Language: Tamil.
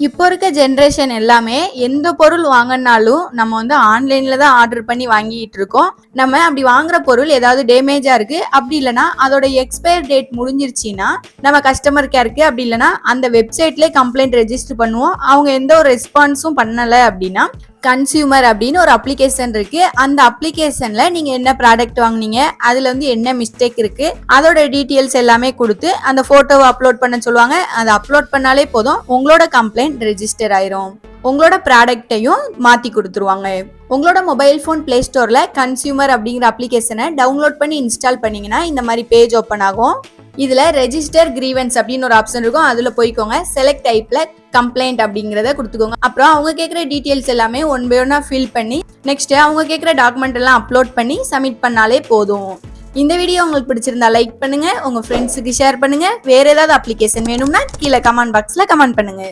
இப்போ இருக்க ஜென்ரேஷன் எல்லாமே எந்த பொருள் வாங்கினாலும் நம்ம வந்து ஆன்லைன்ல தான் ஆர்டர் பண்ணி வாங்கிட்டு இருக்கோம். நம்ம அப்படி வாங்குற பொருள் ஏதாவது டேமேஜா இருக்கு அப்படி இல்லைன்னா அதோட எக்ஸ்பயர் டேட் முடிஞ்சிருச்சுன்னா நம்ம கஸ்டமர் கேருக்கு அப்படி இல்லைன்னா அந்த வெப்சைட்லேயே கம்ப்ளைண்ட் ரெஜிஸ்டர் பண்ணுவோம். அவங்க எந்த ஒரு ரெஸ்பான்ஸும் பண்ணலை அப்படின்னா கன்சியூமர் அப்படின்னு ஒரு அப்ளிகேஷன் இருக்கு. அந்த அப்ளிகேஷன்ல நீங்க என்ன ப்ராடக்ட் வாங்குனீங்க அதுல வந்து என்ன மிஸ்டேக் இருக்கு அதோட டீட்டெயில்ஸ் எல்லாமே கொடுத்து அந்த போட்டோவை அப்லோட் பண்ண சொல்லுவாங்க. அதை அப்லோட் பண்ணாலே போதும். உங்களோட கம்ப்ளைண்ட் ரெஜிஸ்டர் ஆயிரும். உங்களோட ப்ராடக்ட்டையும் மாத்தி கொடுத்துருவாங்க. உங்களோட மொபைல் ஃபோன் பிளே ஸ்டோர்ல கன்சியூமர் அப்படிங்கிற அப்ளிகேஷனை டவுன்லோட் பண்ணி இன்ஸ்டால் பண்ணீங்கன்னா இந்த மாதிரி பேஜ் ஓப்பன் ஆகும். இதுல ரெஜிஸ்டர் கிரீவன்ஸ் அப்படின்னு ஒரு ஆப்ஷன் இருக்கும். அதுல போய்க்கோங்க. செலக்ட் டைப்ல கம்ப்ளைண்ட் அப்படிங்கிறத கொடுத்துக்கோங்க. அப்புறம் அவங்க கேட்குற டீட்டெயில்ஸ் எல்லாமே ஒன் பை ஒன்னா ஃபில் பண்ணி நெக்ஸ்ட் அவங்க கேட்குற டாக்குமெண்ட் எல்லாம் அப்லோட் பண்ணி சப்மிட் பண்ணாலே போதும். இந்த வீடியோ உங்களுக்கு பிடிச்சிருந்தா லைக் பண்ணுங்க. உங்க ஃப்ரெண்ட்ஸுக்கு ஷேர் பண்ணுங்க. வேற ஏதாவது அப்ளிகேஷன் வேணும்னா கீழே கமெண்ட் பாக்ஸ்ல கமெண்ட் பண்ணுங்க.